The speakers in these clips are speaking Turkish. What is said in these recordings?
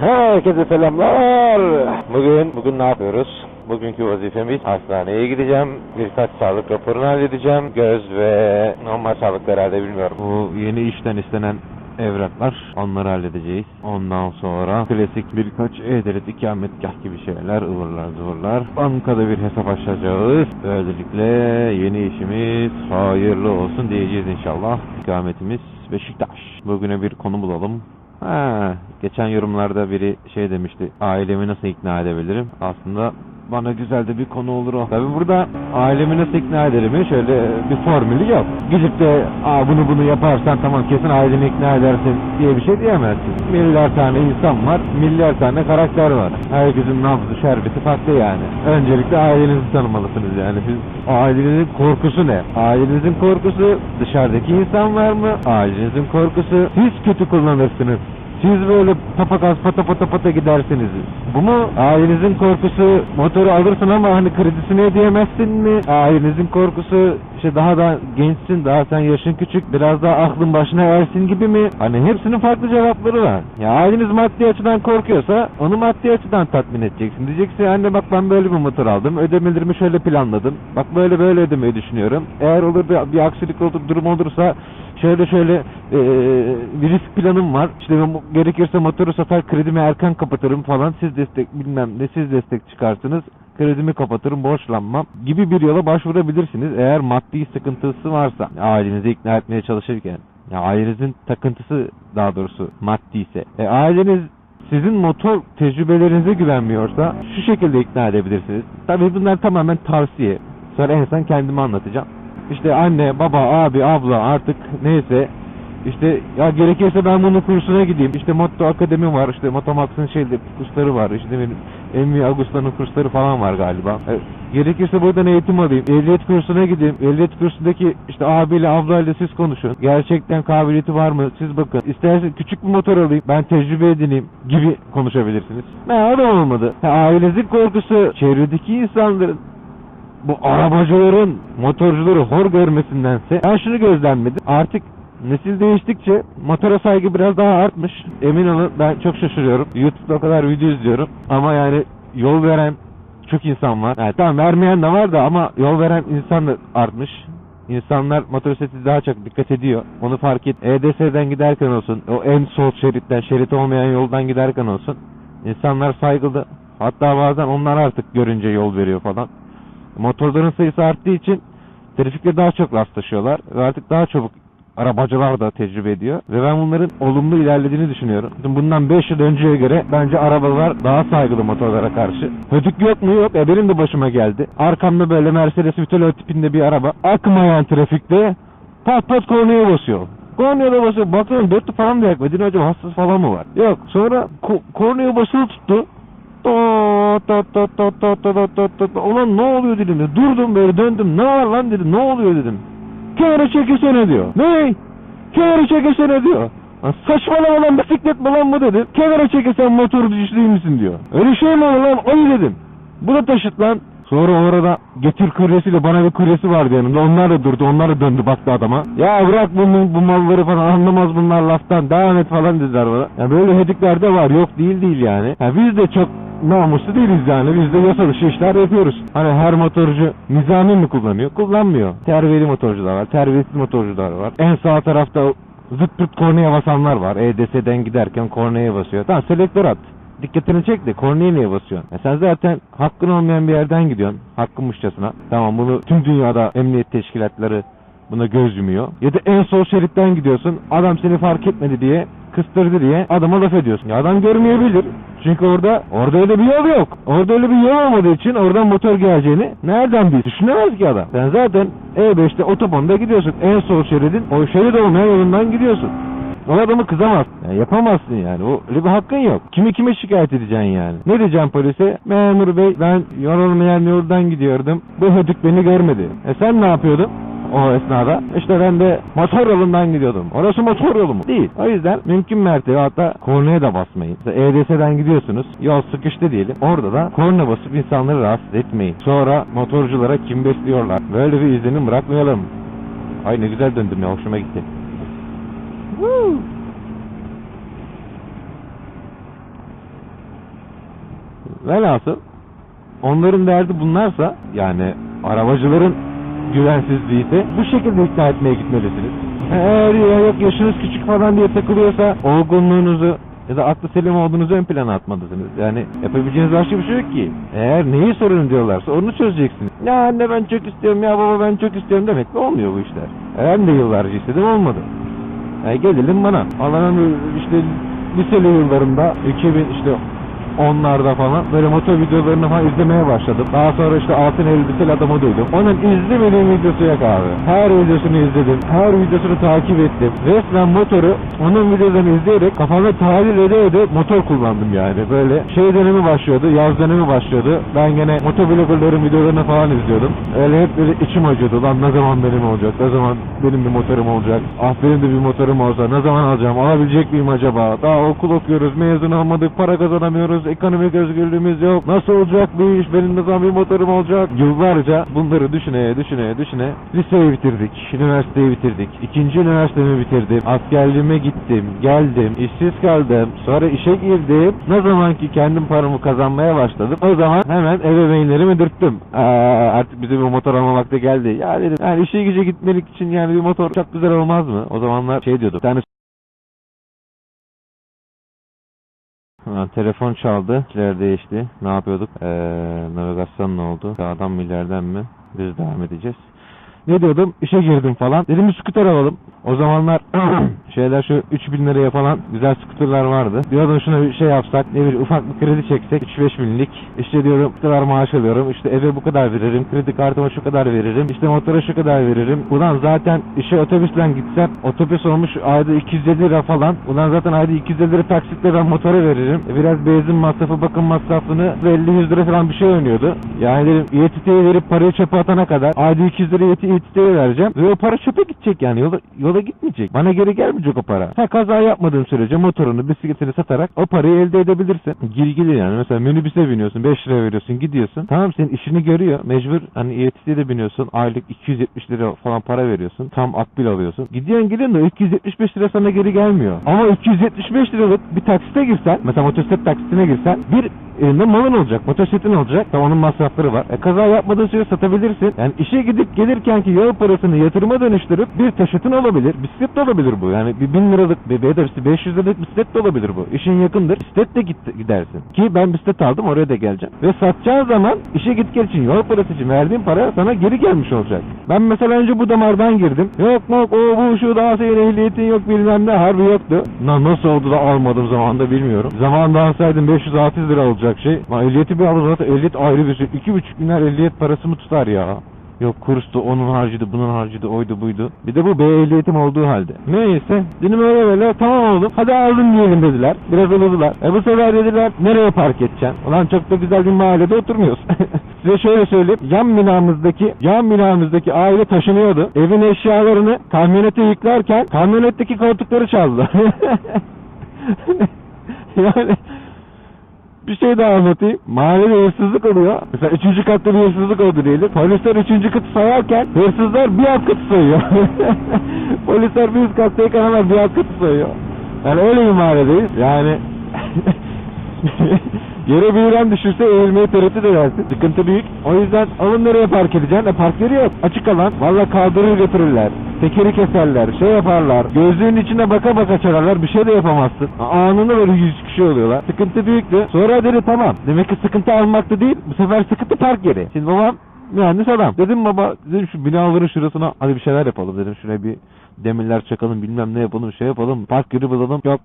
Herkese selamlar. Bugün bugün ne yapıyoruz? Bugünkü vazifemiz hastaneye gideceğim. Birkaç sağlık raporunu halledeceğim. Göz ve normal sağlık herhalde bilmiyorum. Bu yeni işten istenen evraklar. Onları halledeceğiz. Ondan sonra klasik birkaç e-devlet ikametgah gibi şeyler ıvırlar zıvırlar. Bankada bir hesap açacağız. Böylelikle yeni işimiz hayırlı olsun diyeceğiz inşallah. İkametimiz Beşiktaş. Bugüne bir konu bulalım. Ha, geçen yorumlarda biri şey demişti. Ailemi nasıl ikna edebilirim? Aslında bana güzel de bir konu olur o. Tabi burada ailemi nasıl ikna ederim? Şöyle bir formülü yok. Gidip de Aa, bunu bunu yaparsan tamam kesin aileni ikna edersin diye bir şey diyemezsin. Milyar tane insan var, milyar tane karakter var. Herkesin nabzı şerbeti farklı yani. Öncelikle ailenizi tanımalısınız yani. Siz ailenizin korkusu ne? Ailenizin korkusu dışarıdaki insan var mı? Ailenizin korkusu siz kötü kullanırsınız. Siz böyle papakas pata pata pata gidersiniz. Bu mu? Ailenizin korkusu motoru alırsın ama hani kredisini ödeyemezsin mi? Ailenizin korkusu işte daha da gençsin, daha sen yaşın küçük, biraz daha aklın başına ersin gibi mi? Hani hepsinin farklı cevapları var. Ya aileniz maddi açıdan korkuyorsa onu maddi açıdan tatmin edeceksin. Diyeceksin anne bak ben böyle bir motor aldım, ödemelerimi şöyle planladım. Bak böyle böyle ödemeyi düşünüyorum. Eğer olur da bir aksilik olur, durum olursa şöyle şöyle eee, bir risk planım var. İşte ben gerekirse motoru satar kredimi erken kapatırım falan. Siz destek bilmem ne siz destek çıkarsınız. Kredimi kapatırım borçlanmam gibi bir yola başvurabilirsiniz. Eğer maddi sıkıntısı varsa ailenizi ikna etmeye çalışırken ya ailenizin takıntısı daha doğrusu maddi ise e, aileniz sizin motor tecrübelerinize güvenmiyorsa şu şekilde ikna edebilirsiniz. Tabii bunlar tamamen tavsiye. Sonra en son kendimi anlatacağım. İşte anne, baba, abi, abla artık neyse işte ya gerekirse ben bunun kursuna gideyim. İşte Motto Akademi var. işte Motomax'ın şeyde kursları var. İşte benim Emmi Agusta'nın kursları falan var galiba. E, gerekirse buradan eğitim alayım. Ehliyet kursuna gideyim. Ehliyet kursundaki işte abiyle ablayla siz konuşun. Gerçekten kabiliyeti var mı? Siz bakın. İstersen küçük bir motor alayım. Ben tecrübe edineyim gibi konuşabilirsiniz. Ne o da olmadı. Ha, ailenizin korkusu çevredeki insanların bu arabacıların, motorcuları hor görmesindense ben şunu gözlemledim. Artık nesil değiştikçe motora saygı biraz daha artmış. Emin olun ben çok şaşırıyorum. YouTube'da o kadar video izliyorum ama yani yol veren çok insan var. Yani tamam vermeyen de var da ama yol veren insan da artmış. İnsanlar motosiklete daha çok dikkat ediyor. Onu fark et. EDS'den giderken olsun, o en sol şeritten, şerit olmayan yoldan giderken olsun. İnsanlar saygılı. Hatta bazen onlar artık görünce yol veriyor falan. Motorların sayısı arttığı için trafikte daha çok rastlaşıyorlar ve artık daha çabuk arabacılar da tecrübe ediyor ve ben bunların olumlu ilerlediğini düşünüyorum. Bundan 5 yıl önceye göre bence arabalar daha saygılı motorlara karşı. Hödük yok mu yok. E benim de başıma geldi. Arkamda böyle Mercedes Vito tipinde bir araba akmayan trafikte pat pat kornaya basıyor. Kornaya basıyor. Bakıyorum dörtlü falan da yakmadı. Acaba hastası falan mı var? Yok. Sonra ko- kornaya basılı tuttu. Ulan ne oluyor dedim. Durdum böyle döndüm. Ne var lan dedim. Ne oluyor dedim. Kenara çekilsene diyor. Ne? Kenara çekilsene diyor. Lan saçmalama lan bisiklet mi lan bu dedim. Kenara çekilsen motor düşlüğü misin diyor. Öyle şey mi olur lan? Ayı dedim. Bu da taşıt lan. Sonra orada getir küryesiyle bana bir küryesi vardı yanımda. Onlar da durdu. Onlar da döndü baktı adama. Ya bırak bu, bu malları falan anlamaz bunlar laftan. Devam et falan dediler bana. Ya böyle hediklerde var. Yok değil değil yani. Ya biz de çok namuslu değiliz yani. Biz de yasa dışı işler yapıyoruz. Hani her motorcu nizami mi kullanıyor? Kullanmıyor. Terbiyeli motorcular var. Terbiyesiz motorcular var. En sağ tarafta zıt pırt kornaya basanlar var. EDS'den giderken kornaya basıyor. Tamam selektör at. Dikkatini çek de kornaya niye basıyorsun? Ya sen zaten hakkın olmayan bir yerden gidiyorsun. Hakkınmışçasına. Tamam bunu tüm dünyada emniyet teşkilatları buna göz yumuyor. Ya da en sol şeritten gidiyorsun. Adam seni fark etmedi diye kıstırdı diye adama laf ediyorsun. Ya adam görmeyebilir. Çünkü orada orada öyle bir yol yok. Orada öyle bir yol olmadığı için oradan motor geleceğini nereden bil? Düşünemez ki adam. Sen zaten E5'te otobanda gidiyorsun. En sol şeridin o şerit olmayan yolundan gidiyorsun. O adamı kızamazsın. Yani yapamazsın yani. O öyle bir hakkın yok. Kimi kime şikayet edeceksin yani? Ne diyeceğim polise? Memur bey ben yorulmayan yoldan gidiyordum. Bu hödük beni görmedi. E sen ne yapıyordun? O esnada. İşte ben de motor yolundan gidiyordum. Orası motor yolu mu? Değil. O yüzden mümkün mertebe hatta kornaya da basmayın. Mesela EDS'den gidiyorsunuz. Yol sıkıştı diyelim. Orada da korna basıp insanları rahatsız etmeyin. Sonra motorculara kim besliyorlar. Böyle bir izlenim bırakmayalım. Ay ne güzel döndüm ya hoşuma gitti. Woo! Velhasıl onların derdi bunlarsa yani arabacıların güvensizliği ise bu şekilde ikna etmeye gitmelisiniz. Eğer ya yok yaşınız küçük falan diye takılıyorsa olgunluğunuzu ya da aklı selim olduğunuzu ön plana atmalısınız. Yani yapabileceğiniz başka bir şey yok ki. Eğer neyi sorun diyorlarsa onu çözeceksiniz. Ya anne ben çok istiyorum ya baba ben çok istiyorum demek olmuyor bu işler. Ben de yıllarca istedim olmadı. E gelelim bana. Allah'ın işte liseli yıllarında 2000 işte onlarda falan böyle motor videolarını falan izlemeye başladım. Daha sonra işte altın elbiseli adamı duydum. Onun izlemediğim videosu yok abi. Her videosunu izledim. Her videosunu takip ettim. Resmen motoru onun videolarını izleyerek kafamda tahlil ede ede motor kullandım yani. Böyle şey dönemi başlıyordu. Yaz dönemi başlıyordu. Ben gene motovloggerların videolarını falan izliyordum. Öyle hep böyle içim acıyordu. Lan ne zaman benim olacak? Ne zaman benim bir motorum olacak? Ah benim de bir motorum olsa ne zaman alacağım? Alabilecek miyim acaba? Daha okul okuyoruz, mezun olmadık, para kazanamıyoruz, ekonomik özgürlüğümüz yok. Nasıl olacak bu iş? Benim ne zaman bir motorum olacak? Yıllarca bunları düşüneye düşüneye düşüne liseyi bitirdik, üniversiteyi bitirdik. İkinci üniversitemi bitirdim. Askerliğime gittim, geldim, işsiz kaldım. Sonra işe girdim. Ne zaman ki kendim paramı kazanmaya başladım. O zaman hemen ebeveynlerimi dürttüm. Aa, artık bize bir motor alma vakti geldi. Ya dedim yani işe güce gitmelik için yani bir motor çok güzel olmaz mı? O zamanlar şey diyordum. Bir tane Ha, telefon çaldı. İşler değişti. Ne yapıyorduk? Ee, navigasyon ne oldu? Sağdan mı ileriden mi? Düz devam edeceğiz. Ne diyordum? İşe girdim falan. Dedim bir skuter alalım. O zamanlar şeyler şu 3000 liraya falan güzel skuterler vardı. Diyordum şuna bir şey yapsak. Ne bileyim ufak bir kredi çeksek. 3-5 binlik. İşte diyorum bu kadar maaş alıyorum. İşte eve bu kadar veririm. Kredi kartıma şu kadar veririm. İşte motora şu kadar veririm. Ulan zaten işe otobüsle gitsem otobüs olmuş ayda 250 lira falan. Ulan zaten ayda 250 lira taksitle ben motora veririm. E, Biraz benzin masrafı, bakım masrafını 50-100 lira falan bir şey oynuyordu. Yani dedim İETT'ye verip parayı çöpe atana kadar ayda 200 lira İETT'ye vereceğim. Ve o para çöpe gidecek yani. Yola, yola gitmeyecek. Bana geri gelmeyecek o para. Ha kaza yapmadığın sürece motorunu, bisikletini satarak o parayı elde edebilirsin. Girgili yani. Mesela minibüse biniyorsun, 5 lira veriyorsun, gidiyorsun. Tamam senin işini görüyor. Mecbur hani İETT'ye de biniyorsun. Aylık 270 lira falan para veriyorsun. Tam akbil alıyorsun. Gidiyorsun gidiyorsun da 275 lira sana geri gelmiyor. Ama 275 liralık bir taksite girsen, mesela motosiklet taksitine girsen bir elinde malın olacak, motosikletin olacak. Tamam onun masrafları var. E kaza yapmadığın sürece satabilirsin. Yani işe gidip gelirken ki yol parasını yatırıma dönüştürüp bir taşıtın olabilir. Bisiklet de olabilir bu. Yani bir 1000 liralık bir BDV'si 500 liralık bisiklet de olabilir bu. İşin yakındır. Bisiklet de git, gidersin. Ki ben bisiklet aldım oraya da geleceğim. Ve satacağın zaman işe git gel için yol parası için verdiğin para sana geri gelmiş olacak. Ben mesela önce bu damardan girdim. Yok yok o bu şu daha senin ehliyetin yok bilmem ne harbi yoktu. Na, nasıl oldu da almadım zamanında bilmiyorum. Zamanında alsaydım 500-600 lira olacak şey. Lan ehliyeti bir aldım zaten ehliyet ayrı bir şey. 2,5 binler ehliyet parası mı tutar ya? Yok kurstu, onun harcıydı, bunun harcıydı, oydu buydu. Bir de bu B ehliyetim olduğu halde. Neyse, dedim öyle böyle, tamam oğlum, hadi aldım diyelim dediler. Biraz ılıdılar. E bu sefer dediler, nereye park edeceksin? Ulan çok da güzel bir mahallede oturmuyoruz. Size şöyle söyleyeyim, yan binamızdaki, yan binamızdaki aile taşınıyordu. Evin eşyalarını kamyonete yüklerken, kamyonetteki koltukları çaldılar. yani bir şey daha anlatayım. Mahallede hırsızlık oluyor. Mesela üçüncü katta bir hırsızlık oldu diyelim. Polisler üçüncü katı sayarken hırsızlar bir alt katı sayıyor. Polisler bir üst kattayken hemen bir alt katı sayıyor. Yani öyle bir mahalledeyiz. Yani Yere bir İran düşürse eğilmeyi tereddüt edersin. Sıkıntı büyük. O yüzden alın nereye park edeceksin? E park yeri yok. Açık alan. Valla kaldırır götürürler. Tekeri keserler. Şey yaparlar. Gözlüğün içine baka baka çalarlar. Bir şey de yapamazsın. Anında böyle yüz kişi oluyorlar. Sıkıntı büyüktü. Sonra dedi tamam. Demek ki sıkıntı almakta değil. Bu sefer sıkıntı park yeri. Şimdi babam mühendis adam. Dedim baba dedim şu binaların şurasına hadi bir şeyler yapalım dedim. Şuraya bir demirler çakalım bilmem ne yapalım şey yapalım. Park yeri bulalım. Yok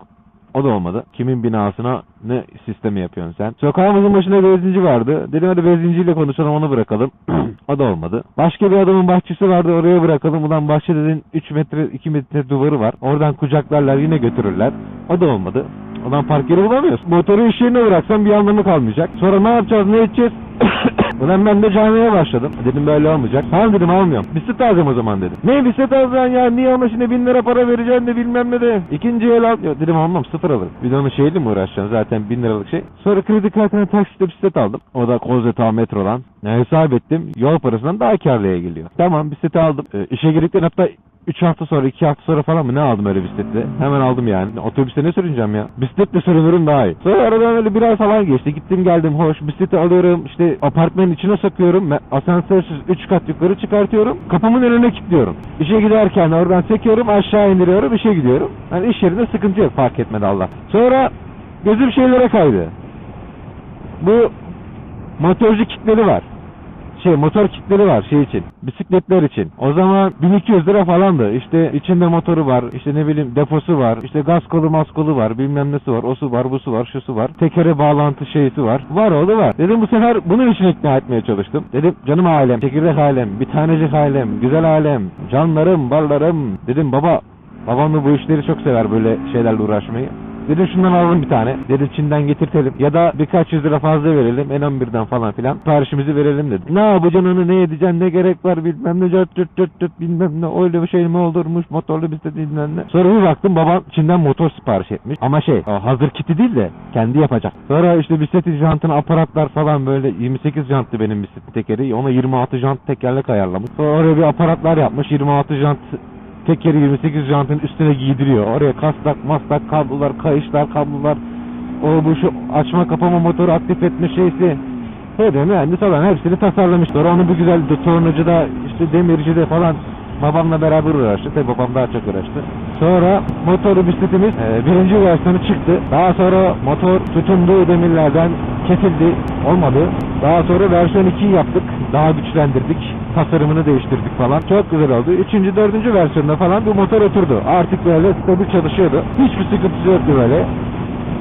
o da olmadı. Kimin binasına ne sistemi yapıyorsun sen? Sokağımızın başında benzinci vardı. Dedim hadi benzinciyle konuşalım onu bırakalım. o da olmadı. Başka bir adamın bahçesi vardı oraya bırakalım. Ulan bahçe dedin 3 metre 2 metre duvarı var. Oradan kucaklarlar yine götürürler. O da olmadı. Ulan park yeri bulamıyoruz. Motoru iş yerine bıraksam bir anlamı kalmayacak. Sonra ne yapacağız ne edeceğiz? Ulan ben de camiye başladım. Dedim böyle olmayacak. Tamam dedim almıyorum. Bisiklet alacağım o zaman dedim. Ne bisiklet alacaksın ya? Niye ona şimdi bin lira para vereceksin de bilmem ne de. İkinci el al. Ya dedim almam sıfır alırım. Bir de onun şeyle mi uğraşacaksın zaten bin liralık şey. Sonra kredi kartına taksitle bisiklet aldım. O da Kozeta metrodan. Ne hesap ettim. Yol parasından daha karlıya geliyor. Tamam bisikleti aldım. E, işe girdikten hatta 3 hafta sonra 2 hafta sonra falan mı ne aldım öyle bisikleti? Hemen aldım yani. Otobüste ne sürüneceğim ya? Bisikletle sürünürüm daha iyi. Sonra aradan öyle bir ay falan geçti. Gittim geldim hoş. Bisikleti alıyorum işte apartmanın içine sokuyorum. Asansörsüz 3 kat yukarı çıkartıyorum. Kapımın önüne kilitliyorum. İşe giderken oradan çekiyorum aşağı indiriyorum işe gidiyorum. Hani iş yerinde sıkıntı yok fark etmedi Allah. Sonra gözüm şeylere kaydı. Bu motorcu kitleri var şey motor kitleri var şey için bisikletler için. O zaman 1200 lira falandı. İşte içinde motoru var, işte ne bileyim deposu var, işte gaz kolu maskolu var, bilmem nesi var, o su var, bu su var, şu su var. Tekere bağlantı şeysi var. Var oğlu var. Dedim bu sefer bunun için ikna etmeye çalıştım. Dedim canım ailem, çekirdek ailem, bir tanecik ailem, güzel ailem, canlarım, barlarım. Dedim baba, babam da bu işleri çok sever böyle şeylerle uğraşmayı. Dedim şundan alalım bir tane. Dedim Çin'den getirtelim. Ya da birkaç yüz lira fazla verelim. N11'den falan filan. Siparişimizi verelim dedim. Ne yapacaksın onu ne edeceksin ne gerek var bilmem ne cırt cırt cırt cırt bilmem ne öyle bir şey mi olurmuş motorlu bisiklet bilmem ne. Sonra bir baktım babam Çin'den motor sipariş etmiş. Ama şey hazır kiti değil de kendi yapacak. Sonra işte bisiklet jantın aparatlar falan böyle 28 janttı benim bisiklet tekeri. Ona 26 jant tekerlek ayarlamış. Sonra oraya bir aparatlar yapmış. 26 jant tekeri 28 jantın üstüne giydiriyor. Oraya kastak, mastak, kablolar, kayışlar, kablolar, o bu şu açma kapama motoru aktif etme şeysi. Hele mühendis olan hepsini tasarlamış. Sonra onu bir güzel de tornacıda, işte demircide falan babamla beraber uğraştı. Tabi babam daha çok uğraştı. Sonra motoru bisikletimiz e, birinci versiyonu çıktı. Daha sonra motor tutunduğu demirlerden kesildi. Olmadı. Daha sonra versiyon 2'yi yaptık. Daha güçlendirdik. Tasarımını değiştirdik falan. Çok güzel oldu. Üçüncü, dördüncü versiyonda falan bu motor oturdu. Artık böyle stabil çalışıyordu. Hiçbir sıkıntısı yoktu böyle.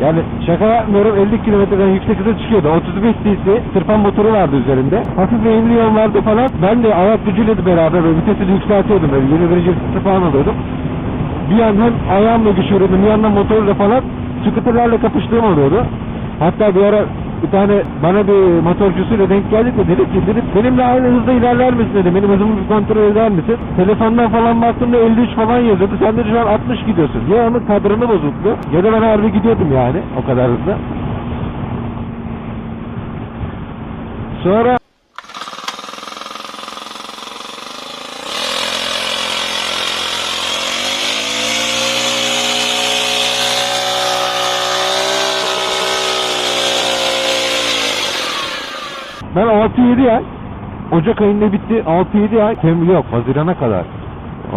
Yani şaka yapmıyorum 50 kilometreden yüksek hıza çıkıyordu. 35 cc tırpan motoru vardı üzerinde. Hafif eğimli yollarda falan ben de ayak gücüyle beraber böyle vitesini yükseltiyordum. Böyle 21. vitesi falan alıyordum. Bir yandan ayağımla düşürüyordum. Bir yandan motorla falan scooterlarla kapıştığım oluyordu. Hatta bir ara bir tane bana bir motorcusuyla denk geldik de dedik ki dedik benimle aynı hızda ilerler misin dedi. Benim hızımı bir kontrol eder misin? Telefondan falan baktığımda 53 falan yazıyordu. Sen de şu an 60 gidiyorsun. Ya onun kadranı bozuldu ya da ben harbi gidiyordum yani o kadar hızlı. Sonra Ben 6-7 ay Ocak ayında bitti 6-7 ay Tem yok Haziran'a kadar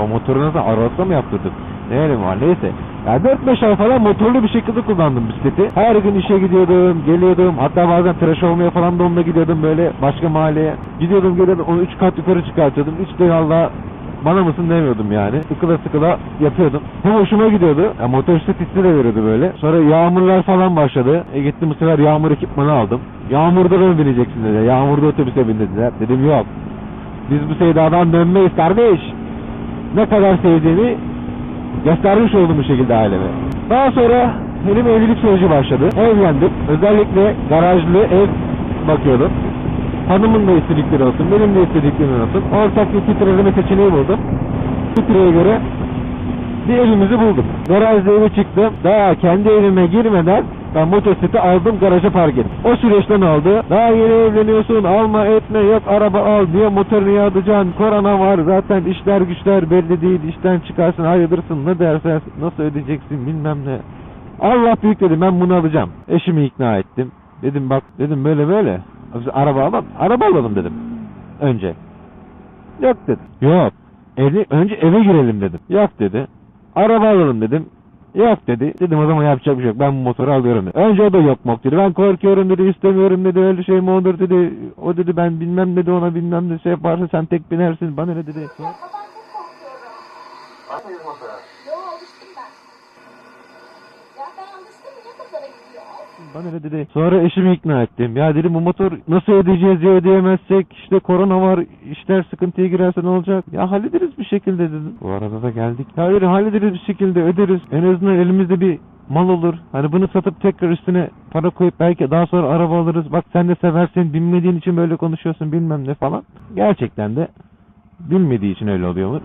O motorunu da Aralık'ta mı yaptırdık Ne elim var neyse ya 4-5 ay falan motorlu bir şekilde kullandım bisikleti. Her gün işe gidiyordum, geliyordum. Hatta bazen tıraş olmaya falan da onunla gidiyordum böyle başka mahalleye. Gidiyordum geliyordum onu 3 kat yukarı çıkartıyordum. Hiç de valla bana mısın demiyordum yani. Sıkıla sıkıla yapıyordum. Hem hoşuma gidiyordu. Ya motosiklet hissi de veriyordu böyle. Sonra yağmurlar falan başladı. E gittim bu sefer yağmur ekipmanı aldım. Yağmurda da bineceksin dedi. Yağmurda otobüse bin dediler. Dedim yok. Biz bu sevdadan dönmeyiz kardeş. Ne kadar sevdiğimi göstermiş oldum bu şekilde aileme. Daha sonra benim evlilik süreci başladı. Evlendim. Özellikle garajlı ev bakıyordum. Hanımın da istedikleri olsun, benim de istediklerim olsun. Ortak bir titreleme seçeneği buldum. Titreye göre bir evimizi buldum. Garajda eve çıktım. Daha kendi evime girmeden ben motosikleti aldım garaja park ettim. O süreçten oldu. Daha yeni evleniyorsun alma etme yok araba al diye motorunu yağdıracaksın. Korona var zaten işler güçler belli değil. işten çıkarsın hayırdırsın ne dersen nasıl ödeyeceksin bilmem ne. Allah büyük dedim ben bunu alacağım. Eşimi ikna ettim. Dedim bak dedim böyle böyle. Araba alalım. Araba alalım dedim. Önce. Yok dedi. Yok. Evi, önce eve girelim dedim. Yok dedi. Araba alalım dedim. Yok dedi. Dedim o zaman yapacak bir şey yok. Ben bu motoru alıyorum dedi. Önce o da yok mok dedi. Ben korkuyorum dedi. istemiyorum dedi. Öyle şey mi olur dedi. O dedi ben bilmem dedi ona bilmem ne şey yaparsa sen tek binersin. Bana ne dedi. Ya Bana ne dedi. Sonra eşimi ikna ettim. Ya dedim bu motor nasıl ödeyeceğiz ya ödeyemezsek. işte korona var. işler sıkıntıya girerse ne olacak? Ya hallederiz bir şekilde dedim. Bu arada da geldik. Ya dedim hallederiz bir şekilde öderiz. En azından elimizde bir mal olur. Hani bunu satıp tekrar üstüne para koyup belki daha sonra araba alırız. Bak sen de seversin. Bilmediğin için böyle konuşuyorsun bilmem ne falan. Gerçekten de bilmediği için öyle oluyor.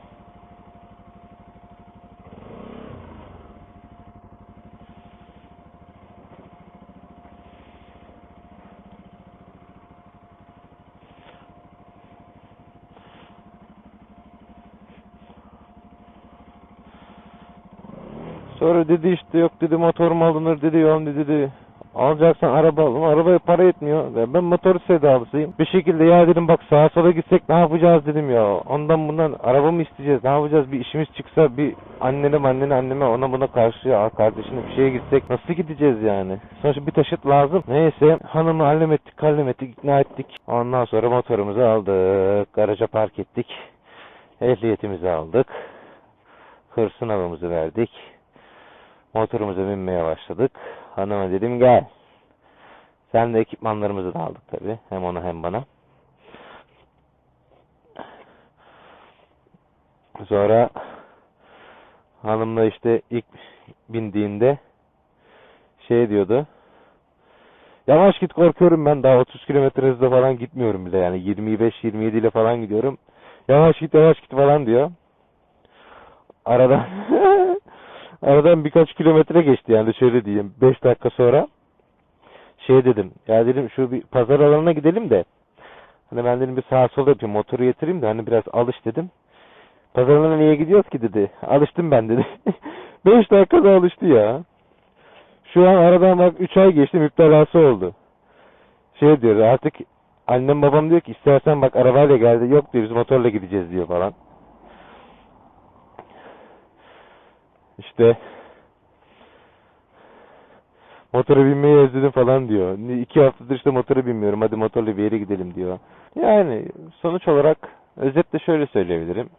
Sonra dedi işte yok dedi motor mu alınır dedi yok dedi. Alacaksan araba alın. Arabaya para etmiyor. Ya ben motor sevdalısıyım. Bir şekilde ya dedim bak sağa sola gitsek ne yapacağız dedim ya. Ondan bundan araba mı isteyeceğiz? Ne yapacağız? Bir işimiz çıksa bir annene annene anneme ona buna karşı ya kardeşine bir şeye gitsek nasıl gideceğiz yani? Sonuçta bir taşıt lazım. Neyse hanımı hallem ettik hallem ettik ikna ettik. Ondan sonra motorumuzu aldık. Garaja park ettik. Ehliyetimizi aldık. Hır sınavımızı verdik. Motorumuza binmeye başladık. Hanıma dedim gel. Sen de ekipmanlarımızı da aldık tabi. Hem ona hem bana. Sonra hanımla işte ilk bindiğinde şey diyordu. Yavaş git korkuyorum ben daha 30 kilometre hızla falan gitmiyorum bile yani 25-27 ile falan gidiyorum. Yavaş git yavaş git falan diyor. Aradan aradan birkaç kilometre geçti yani şöyle diyeyim 5 dakika sonra şey dedim ya dedim şu bir pazar alanına gidelim de hani ben dedim bir sağa sola yapayım motoru getireyim de hani biraz alış dedim. Pazar alanına niye gidiyoruz ki dedi. Alıştım ben dedi. 5 dakikada alıştı ya. Şu an aradan bak 3 ay geçti müptelası oldu. Şey diyor artık annem babam diyor ki istersen bak arabayla geldi yok diyor biz motorla gideceğiz diyor falan. İşte motora binmeyi özledim falan diyor. İki haftadır işte motora binmiyorum hadi motorla bir yere gidelim diyor. Yani sonuç olarak özetle şöyle söyleyebilirim.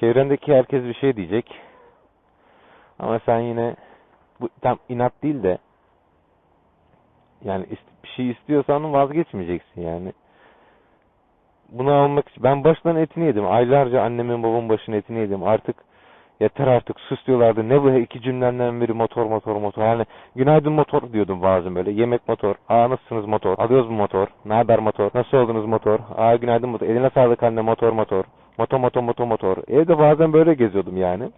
Çevrendeki herkes bir şey diyecek. Ama sen yine bu tam inat değil de yani bir şey istiyorsan vazgeçmeyeceksin yani. Bunu almak için ben baştan etini yedim. Aylarca annemin babamın başının etini yedim. Artık yeter artık sus diyorlardı. Ne bu iki cümlenden beri motor motor motor. Yani günaydın motor diyordum bazen böyle. Yemek motor. Aa nasılsınız motor. Alıyoruz mu motor. Ne haber motor. Nasıl oldunuz motor. Aa günaydın motor. Eline sağlık anne motor motor. Motor motor motor motor. Evde bazen böyle geziyordum yani.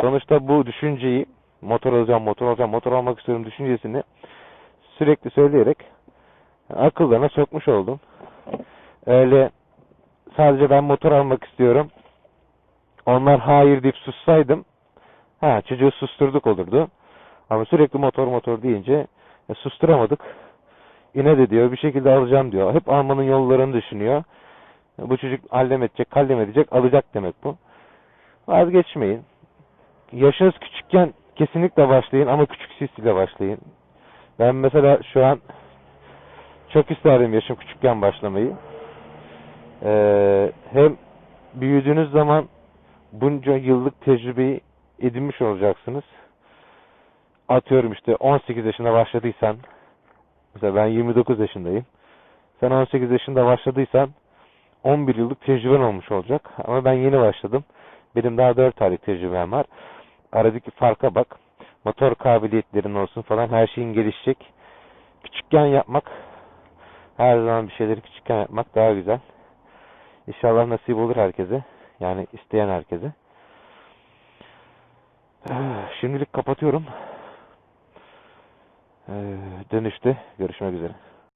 Sonuçta bu düşünceyi motor alacağım, motor alacağım, motor almak istiyorum düşüncesini sürekli söyleyerek akıllarına sokmuş oldum. Öyle sadece ben motor almak istiyorum. Onlar hayır deyip sussaydım ha çocuğu susturduk olurdu. Ama sürekli motor motor deyince e, susturamadık. İne de diyor bir şekilde alacağım diyor. Hep almanın yollarını düşünüyor. E, Bu çocuk allem edecek, kallem edecek, alacak demek bu. Vazgeçmeyin. Yaşınız küçükken kesinlikle başlayın ama küçük sesiyle başlayın. Ben mesela şu an çok isterdim yaşım küçükken başlamayı. Ee, hem büyüdüğünüz zaman bunca yıllık tecrübeyi edinmiş olacaksınız. Atıyorum işte 18 yaşında başladıysan mesela ben 29 yaşındayım. Sen 18 yaşında başladıysan 11 yıllık tecrüben olmuş olacak. Ama ben yeni başladım. Benim daha 4 aylık tecrübem var. Aradaki farka bak. Motor kabiliyetlerin olsun falan her şeyin gelişecek. Küçükken yapmak her zaman bir şeyleri küçükken yapmak daha güzel. İnşallah nasip olur herkese. Yani isteyen herkese. Şimdilik kapatıyorum. Ee, Dönüşte görüşmek üzere.